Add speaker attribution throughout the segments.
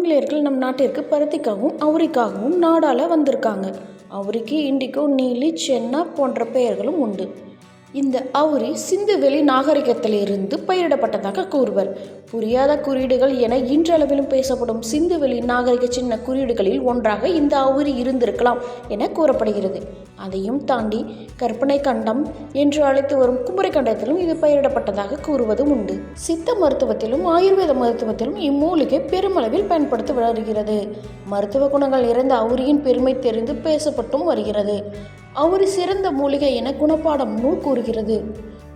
Speaker 1: ஆங்கிலேயர்கள் நம் நாட்டிற்கு பருத்திக்காகவும் அவுரிக்காகவும் நாடால வந்திருக்காங்க. அவுரிக்கு இண்டிகோ நீலி சென்னா போன்ற பெயர்களும் உண்டு. இந்த அவுரி சிந்துவெளி நாகரிகத்திலிருந்து பயிரிடப்பட்டதாக கூறுவர். புரியாத குறியீடுகள் என இன்றளவிலும் பேசப்படும் சிந்துவெளி நாகரிக சின்ன குறியீடுகளில் ஒன்றாக இந்த அவுரி இருந்திருக்கலாம் என கூறப்படுகிறது. அதையும் தாண்டி கற்பனை கண்டம் என்று அழைத்து வரும் குமரி கண்டத்திலும் இது பயிரிடப்பட்டதாக கூறுவதும் உண்டு. சித்த மருத்துவத்திலும் ஆயுர்வேத மருத்துவத்திலும் இம்மூலிகை பெருமளவில் பயன்படுத்தி வருகிறது மருத்துவ குணங்கள் நிறைந்த அவுரியின் பெருமை தெரிந்து பேசப்பட்டும் வருகிறது. அவுரி சிறந்த மூலிகை என குணப்பாடம் நூல் கூறுகிறது.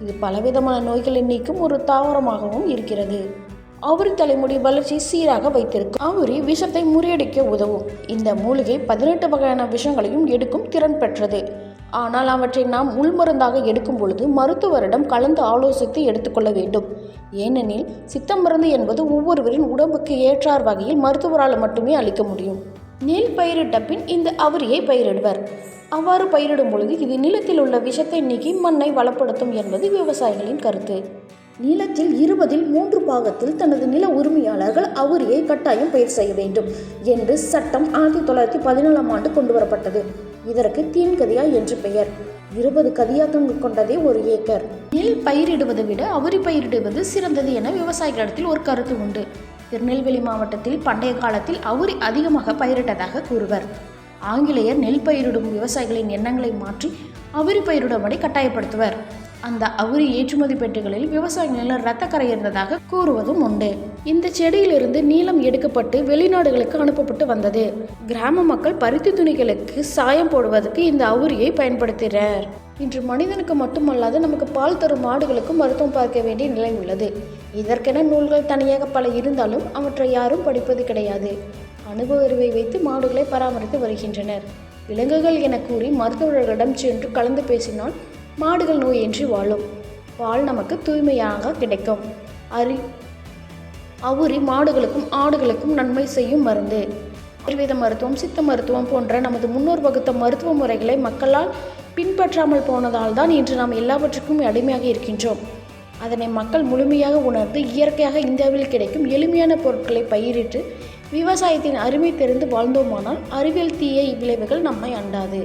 Speaker 1: இது பலவிதமான நோய்களை நீக்கும் ஒரு தாவரமாகவும் இருக்கிறது. அவரி தலைமுடி வளர்ச்சி சீராக வைத்திருக்கும். அவரி விஷத்தை முறியடிக்க உதவும். இந்த மூலிகை பதினெட்டு வகையான விஷங்களையும் எடுக்கும் திறன் பெற்றது. ஆனால் அவற்றை நாம் உள்மருந்தாக எடுக்கும் பொழுது மருத்துவரிடம் கலந்து ஆலோசித்து எடுத்துக்கொள்ள வேண்டும். ஏனெனில் சித்த மருந்து என்பது ஒவ்வொருவரின் உடம்புக்கு ஏற்றார் வகையில் மருத்துவரால் மட்டுமே அளிக்க முடியும். நெல் பயிரிட்ட பின் இந்த அவரியை பயிரிடுவர். அவ்வாறு பயிரிடும் பொழுது இது நிலத்தில் உள்ள விஷத்தை நீக்கி மண்ணை வளப்படுத்தும் என்பது விவசாயிகளின் கருத்து. நிலத்தில் இருபதில் மூன்று பாகத்தில் தனது நில உரிமையாளர்கள் அவுரியை கட்டாயம் பயிர் செய்ய வேண்டும் என்று சட்டம் ஆயிரத்தி தொள்ளாயிரத்தி பதினாலாம் ஆண்டு கொண்டு வரப்பட்டது. இதற்கு தீன் கதியா என்று பெயர். இருபது கதியாக்கங்கள் கொண்டதே ஒரு ஏக்கர். நெல் பயிரிடுவதை விட அவுரி பயிரிடுவது சிறந்தது என விவசாயிகளிடத்தில் ஒரு கருத்து உண்டு. திருநெல்வேலி மாவட்டத்தில் பண்டைய காலத்தில் அவுரி அதிகமாக பயிரிட்டதாக கூறுவர். ஆங்கிலேயர் நெல் பயிரிடும் விவசாயிகளின் எண்ணங்களை மாற்றி அவுரி பயிரிடும்படி கட்டாயப்படுத்துவர். அந்த அவுரி ஏற்றுமதி பெட்டிகளில் விவசாயிகளில் இரத்தக்கரை இருந்ததாக கூறுவதும் உண்டு. இந்த செடியிலிருந்து நீளம் எடுக்கப்பட்டு வெளிநாடுகளுக்கு அனுப்பப்பட்டு வந்தது. கிராம மக்கள் பருத்தி துணிகளுக்கு சாயம் போடுவதற்கு இந்த அவுரியை பயன்படுத்தினர். இன்று மனிதனுக்கு மட்டுமல்லாது நமக்கு பால் தரும் மாடுகளுக்கும் மருத்துவம் பார்க்க வேண்டிய நிலை உள்ளது. இதற்கென நூல்கள் தனியாக பல இருந்தாலும் அவற்றை யாரும் படிப்பது கிடையாது. அனுபவ வைத்து மாடுகளை பராமரித்து வருகின்றனர். விலங்குகள் என கூறி மருத்துவர்களிடம் சென்று கலந்து பேசினால் மாடுகள் நோயின்றி வாழும். பால் நமக்கு தூய்மையாக கிடைக்கும். அறி அவுரி மாடுகளுக்கும் ஆடுகளுக்கும் நன்மை செய்யும் மருந்து. ஆயுர்வேத மருத்துவம் சித்த மருத்துவம் போன்ற நமது முன்னோர் வகுத்த மருத்துவ முறைகளை மக்களால் பின்பற்றாமல் போனதால் தான் இன்று நாம் எல்லாவற்றுக்கும் அடிமையாக இருக்கின்றோம். அதனை மக்கள் முழுமையாக உணர்ந்து இயற்கையாக இந்தியாவில் கிடைக்கும் எளிமையான பொருட்களை பயிரிட்டு விவசாயத்தின் அருமை தெரிந்து வாழ்ந்தோமானால் அறிவியல் தீய விளைவுகள் நம்மை அண்டாது.